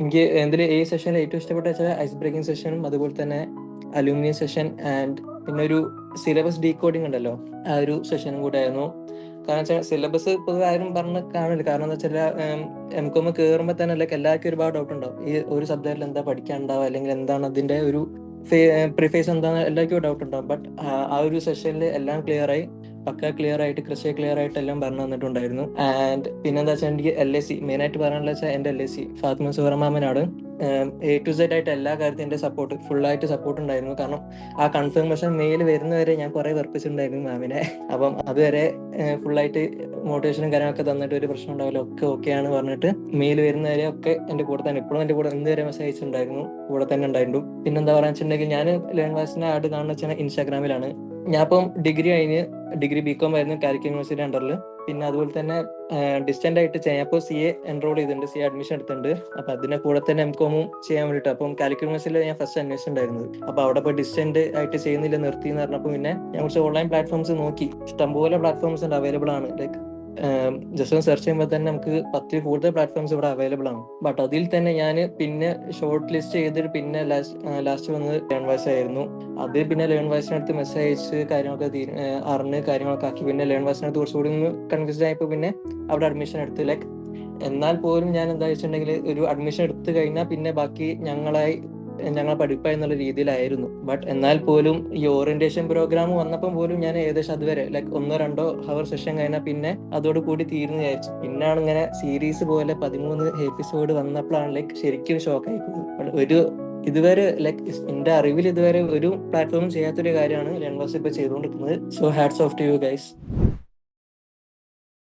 എനിക്ക് എന്തിൽ ഈ സെഷനിൽ ഏറ്റവും ഇഷ്ടപ്പെട്ട വെച്ചാൽ ഐസ് ബ്രേക്കിംഗ് സെഷനും അതുപോലെ തന്നെ അലൂമിനിയം സെഷൻ ആൻഡ് പിന്നെ ഒരു സിലബസ് ഡീകോഡിംഗ് ഉണ്ടല്ലോ ആ ഒരു സെഷനും കൂടെ ആയിരുന്നു. കാരണം വെച്ചാൽ സിലബസ് പൊതുവെ ആരും പറഞ്ഞ് കാണില്ല കാരണം എന്താ വെച്ചാൽ എം കോം കയറുമ്പോൾ തന്നെ ലൈക്ക് എല്ലാവർക്കും ഒരുപാട് ഡൗട്ട് ഉണ്ടാവും. ഈ ഒരു സബ്ജക്റ്റിൽ എന്താ പഠിക്കാനുണ്ടാവുക അല്ലെങ്കിൽ എന്താണ് അതിന്റെ ഒരു പ്രിഫേസ് എന്താണെന്ന് എല്ലാവർക്കും ഡൗട്ട് ഉണ്ടാവും. ബട്ട് ആ ഒരു സെഷനിൽ എല്ലാം ക്ലിയർ ആയി. പക്ക ക്ലിയർ ആയിട്ട് കൃഷി ക്ലിയർ ആയിട്ട് എല്ലാം പറഞ്ഞു തന്നിട്ടുണ്ടായിരുന്നു. ആൻഡ് പിന്നെന്താ വെച്ചാൽ എനിക്ക് എൽ എസ് സി മെയിൻ ആയിട്ട് പറയാനുള്ള വെച്ചാൽ എന്റെ എൽ എസ് സി ഫാത്മ സുഹറമാമനാണ് എ ടു സെഡ് ആയിട്ട് എല്ലാ കാര്യത്തിലും എന്റെ സപ്പോർട്ട് ഫുൾ ആയിട്ട് സപ്പോർട്ട് ഉണ്ടായിരുന്നു. കാരണം ആ കൺഫർമേഷൻ മെയിൽ വരുന്നവരെ ഞാൻ കുറെ വെറുപ്പിച്ചിട്ടുണ്ടായിരുന്നു മാമിനെ. അപ്പം അതുവരെ ഫുൾ ആയിട്ട് മോട്ടിവേഷനും കാര്യങ്ങളൊക്കെ തന്നിട്ട് ഒരു പ്രശ്നം ഉണ്ടാവില്ല. ഒക്കെ ഓക്കെ ആണ് പറഞ്ഞിട്ട് മെയിൽ വരുന്നവരെ ഒക്കെ എന്റെ കൂടെ തന്നെ ഇപ്പോഴും എന്റെ കൂടെ എന്ത് വരെ മെസ്സേജ് അയച്ചിട്ടുണ്ടായിരുന്നു. കൂടെ തന്നെ ഉണ്ടായിരുന്നു. പിന്നെന്താ പറയാ വെച്ചിട്ടുണ്ടെങ്കിൽ ഞാൻ ലേൺ ക്ലാസിന്റെ ആഡ് കാണുന്ന വെച്ചാൽ ഇൻസ്റ്റാഗ്രാമിലാണ് ഞാൻ ഇപ്പം ഡിഗ്രി കഴിഞ്ഞ് ഡിഗ്രി ബി കോം ആയിരുന്നു കാലിക്കറ്റ് യൂണിവേഴ്സിറ്റി അണ്ടറിൽ പിന്നെ അതുപോലെ തന്നെ ഡിസ്റ്റന്റ് ആയിട്ട് ചെയ്യാം. അപ്പോൾ സി എ എൻറോൾ ചെയ്തിട്ടുണ്ട്. സി എ അഡ്മിഷൻ എടുത്തിട്ടുണ്ട്. അപ്പൊ അതിന്റെ കൂടെ തന്നെ എം കോമും ചെയ്യാൻ വേണ്ടിയിട്ട്. അപ്പം കാലിക്കറ്റ് യൂണിവേഴ്സിറ്റിയിൽ ഞാൻ ഫസ്റ്റ് അന്വേഷിച്ചിട്ടുണ്ടായിരുന്നത് അപ്പൊ അവിടെ ഇപ്പോൾ ഡിസ്റ്റന്റ് ആയിട്ട് ചെയ്യുന്നില്ല നിർത്തി എന്ന് പറഞ്ഞപ്പോൾ പിന്നെ ഞാൻ കുറച്ച് ഓൺലൈൻ പ്ലാറ്റ്ഫോംസ് നോക്കി. ഇഷ്ടംപോലെ പ്ലാറ്റ്ഫോംസ് ഉണ്ട് അവൈലബിൾ ആണ്. ലൈക്ക് ജസ്റ്റ് സെർച്ച് ചെയ്യുമ്പോൾ തന്നെ നമുക്ക് പത്തിൽ കൂടുതൽ പ്ലാറ്റ്ഫോംസ് ഇവിടെ അവൈലബിൾ ആണ്. ബട്ട് അതിൽ തന്നെ ഞാൻ പിന്നെ ഷോർട്ട് ലിസ്റ്റ് ചെയ്തിട്ട് പിന്നെ ലാസ്റ്റ് ലാസ്റ്റ് വന്നത് ക്യാൻവാസ് ആയിരുന്നു. അത് പിന്നെ ലേൺ വൈസിനടുത്ത് മെസ്സേജ് അയച്ച് കാര്യങ്ങളൊക്കെ അറിഞ്ഞ് കാര്യങ്ങളൊക്കെ ആക്കി. പിന്നെ ലേൺ വൈസിനടുത്ത് കുറച്ചുകൂടി ഒന്ന് കൺഫ്യൂസ്ഡ് ആയപ്പോൾ പിന്നെ അവിടെ അഡ്മിഷൻ എടുത്ത്. ലൈക്ക് എന്നാൽ പോലും ഞാൻ എന്താ വെച്ചിട്ടുണ്ടെങ്കിൽ ഒരു അഡ്മിഷൻ എടുത്തു കഴിഞ്ഞാൽ പിന്നെ ബാക്കി ഞങ്ങളായി ഞങ്ങളെ പഠിപ്പ എന്നുള്ള രീതിയിലായിരുന്നു. ബട്ട് എന്നാൽ പോലും ഈ ഓറിയന്റേഷൻ പ്രോഗ്രാം വന്നപ്പോൾ പോലും ഞാൻ ഏകദേശം അതുവരെ ലൈക്ക് ഒന്നോ രണ്ടോ ഹവർ സെഷൻ കഴിഞ്ഞാൽ പിന്നെ അതോട് കൂടി തീർന്നു വിചാരിച്ചു. പിന്നാണ് ഇങ്ങനെ സീരീസ് പോലെ പതിമൂന്ന് എപ്പിസോഡ് വന്നപ്പോഴാണ് ലൈക്ക് ശരിക്കും ഷോക്കായി പോയത്. ഒരു ഇതുവരെ ലൈക്ക് എന്റെ അറിവിൽ ഇതുവരെ ഒരു പ്ലാറ്റ്ഫോമും ചെയ്യാത്തൊരു കാര്യമാണ് ലെൻവാസ് ഇപ്പൊ ചെയ്തുകൊണ്ടിരിക്കുന്നത് so hats off to you guys